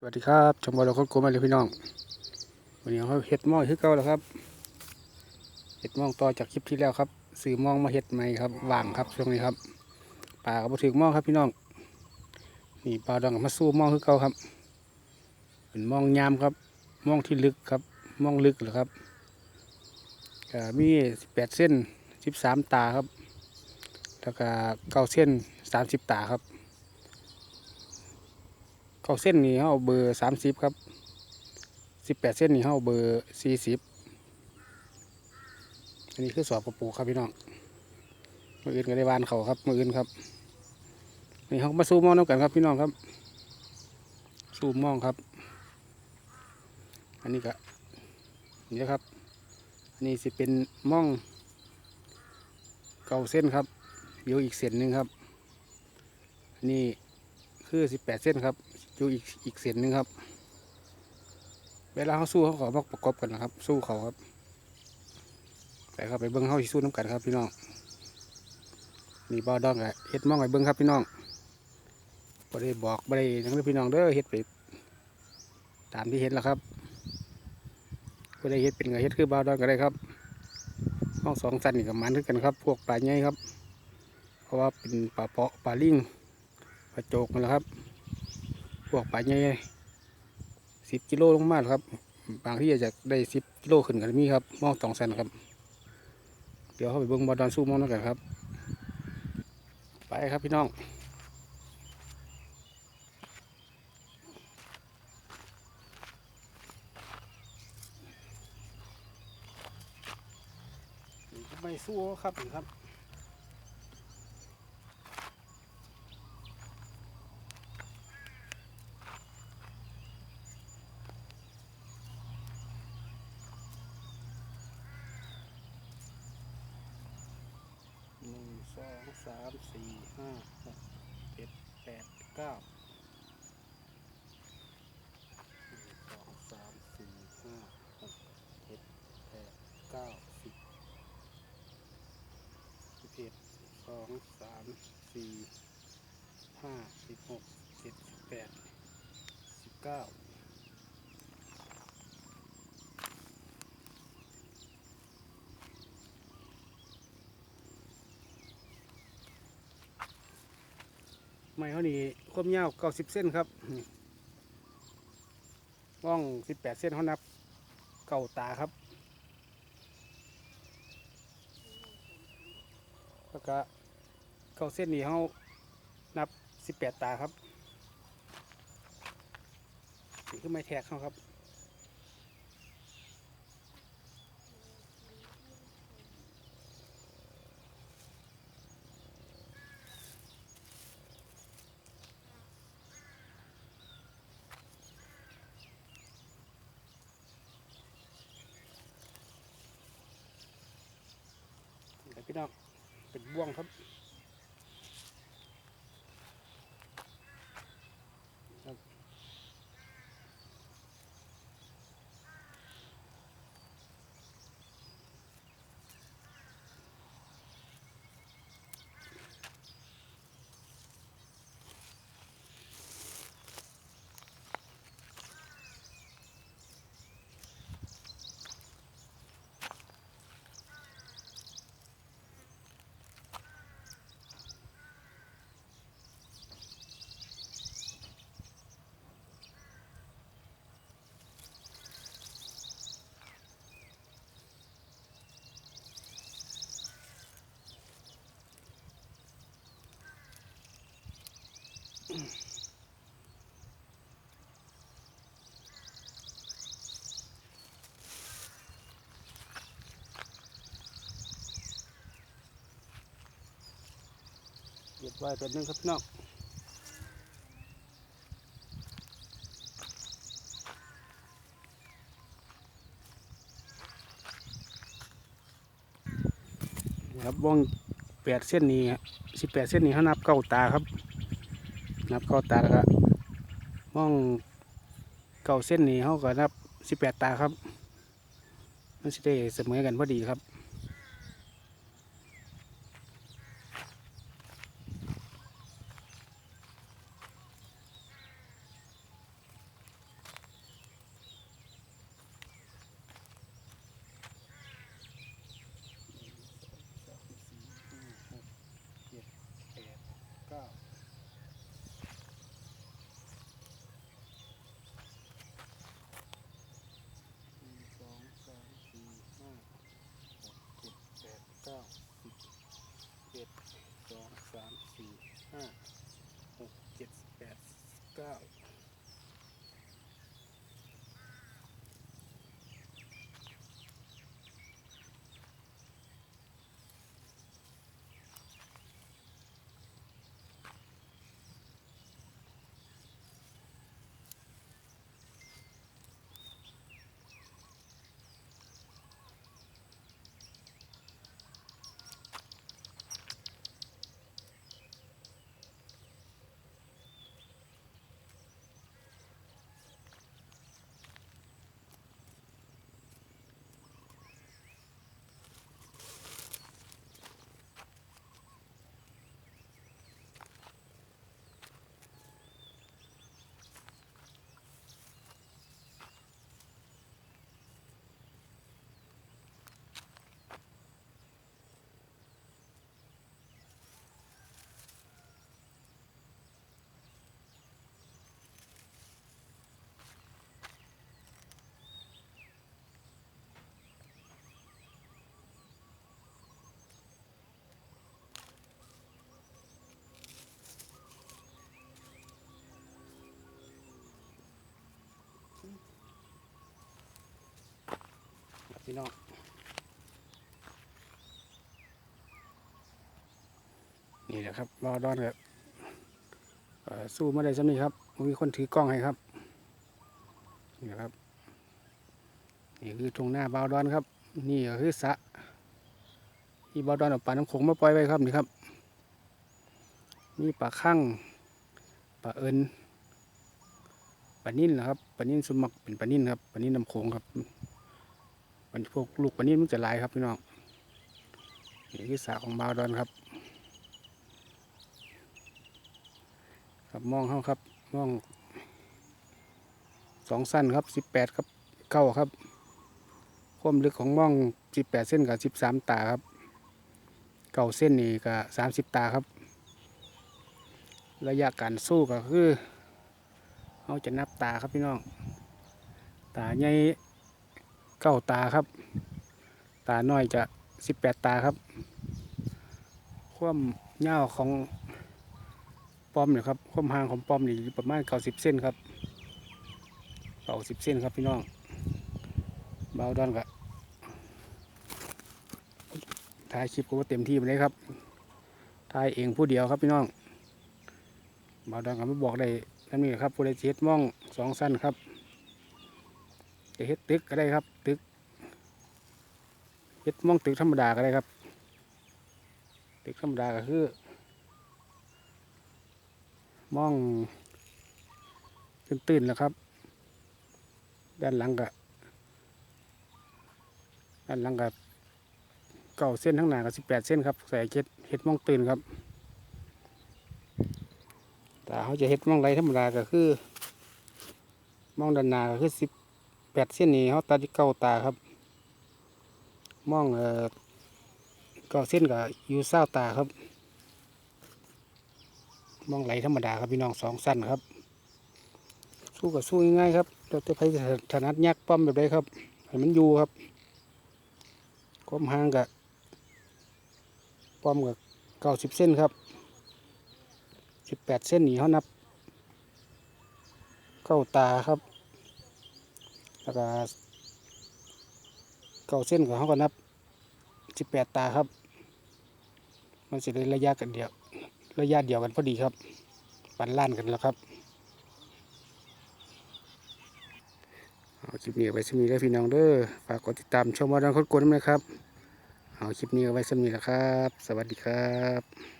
สวัสดีครับชมบอลคนโกมาเลยพี่น้องวันนี้เขาเห็ดม้อคือเก่าแล้วครับเห็ดม้อต่อจากคลิปที่แล้วครับซื้อม้อมาเห็ดใหม่ครับว่างครับช่วงนี้ครับปลากับถึงม้อครับพี่น้องนี่ปลาดองกับมาสู้ม้อคือเก่าครับเป็นมองยามครับมองที่ลึกครับมองลึกเหรอครับมีสิบแปดเส้นสิบสามตาครับแล้วก็เก้าเส้นสามสิบตาครับ เก้าเส้นนี่เขาเอาเบอร์สามสิบครับสิบแปดเส้นนี่เขาเอาเบอร์สี่สิบอันนี้คือสอบกระปูครับพี่น้องมืออื่นก็ได้วานเขาครับมืออื่นครับนี่เขามาสู้มองน้ำกันครับพี่น้องครับ สู้มองครับ อันนี้ก็นี่นะครับนนี้สิเป็นม่อง เก้าเส้นครับอยู่อีกเส้นหนึ่งครับนนี้คือสิบแปดเส้นครับ อยู่อีกอีกเส้นหนึ่งครับ เวลาเขาสู้เขาขอมาประกอบกันนะครับ สู้เขาครับแต่ครับไปเบิ้งเขาสิสู้น้ำกันครับพี่น้องนี่บอดองกับเฮ็ดมองไอ้เบิ้งครับพี่น้องบ่ได้บอกบ่ได้หยังเลยพี่น้องเด้อเฮ็ดไปตามที่เห็นแล้วครับบ่ได้เฮ็ดเป็นกับเฮ็ดคือบอดองก็ได้ครับห้องสองสันนี่กับมันคือกันครับ พวกปลาใหญ่ครับ เพราะว่าเป็นปลาเปาะปลาลิงปลาโจกนั่นแหละครับ พวกปลาใหญ่สิบกิโลลงมาครับ บางที่อาจจะได้สิบกิโลขึ้นกันมีครับมองสองแสนครับ เดี๋ยวเข้าไปเบิ้งบอดอนสู้มองแล้วกันครับ ไปครับพี่น้องไปสู้ครับนี่ครับ สองสามสี่ห้าหกเจ็ดแปดเก้าหนึ่งสองสามสี่ห้าหกเจ็ดแปดเก้าสิบสิบเอ็ดสองสามสี่ห้าสิบหกเจ็ดสิบแปดสิบเก้า ไม้เขานี่ความยาวเก้าสิบเส้นครับว่องสิบแปดเส้นเขานับเก่าตาครับแล้วก็เก้าเส้นนี้เขานับสิบแปดตาครับนี่คือไม้แทกเขาครับ ดอกเป็นบ่วงครับ ไว้เป็นหนึงครับพี่น้องนะครับว่องแปดเส้นนี้สิบแปดเส้นนี้เขานับเก้าตาครับ นับเก้าตาแล้วก็ว่องเก้าเส้นนี้เขาก็นับสิบแปดตาครับมันจะได้เสมอกันพอดีครับ out. พี่น้องนี่แหละครับบอดอนครับเอ่อสู้ไม่ได้สำนี้ครับมีคนถือกล้องให้ครับนี่ครับนี่คือทงหน้าบาวดอนครับ นี่ก็คือสะที่บาวดอนเอาปลาน้ำโขงมาปล่อยไว้ครับนี่ครับมีปลาข้างปลาเอินปลานิ่นนะครับปลานิ่นสมักเป็นปลานิ่นครับปลานิ่นน้ำโขงครับ มันพวกลูกปลานิ่นมันจะลายครับพี่น้องนี่คือสระของบาวดอนครับ ครับมองเข้าครับมองสองสั้นครับสิบแปดครับเก้าครับความลึกของม่อง18เส้นกับ13ตาครับ เก่าเส้นนี่ก็30ตาครับ ระยะการสู้ก็คือเราจะนับตาครับพี่น้อง ตาใหญ่ เก้าตาครับ ตาน้อยจะ18ตาครับ ความยาวของป้อมเนี่ยครับความห่างของป้อมนี่อยู่ประมาณ90เส้นครับ90เส้นครับพี่น้องเบาดอนก็ถ่ายคลิปก็ว่าเต็มที่ไปเลยครับถ่ายเองผู้เดียวครับพี่น้องเบาดอนก็ไม่บอกได้นั่นนี่ครับผู้ใดเฮ็ดหมองสองสั้นครับ จะเฮ็ดตึกก็ได้ครับ ตึกเฮ็ดหมองตึกธรรมดาก็ได้ครับ ตึกธรรมดาก็คือหมองตื้นๆแล้วครับ ด้านหลังก็ด้านหลังกับเก้าเส้นทั้งหน้ากับสิบแปดเส้นครับใส่เฮ็ดเฮ็ดหมองตื่นครับแต่เขาจะเฮ็ดหมองไรธรรมดาก็คือหมองด้านหน้าก็คือสิบ ปดเส้นนี้เขาตัดเก้าตาครับ มองเอ่อเก้าเส้นกับยูเศร้าตาครับ มองไหลธรรมดาครับพี่น้องสองสั้นครับ สู้กับสู้ง่ายๆครับเราจะไปถนัดยักป้อมแบบใดครับให้มันอยู่ครับความห่างกับป้อมกับเก้าสิบเส้นครับสิบแปดเส้นนี่เขานับเก้าตาครับ แล้วก็เก้าเส้นกับเขาก็นับสิบแปดตาครับ มันจะได้ระยะกันเดียว ระยะเดียวกันพอดีครับ ปันล้านกันแล้วครับเอาคลิปนี้ไว้สมีแล้วพี่น้องเด้อฝากกดติดตามชมวาดังคดกลนำนะครับเอาคลิปนี้ไว้สมีแล้วครับ สวัสดีครับ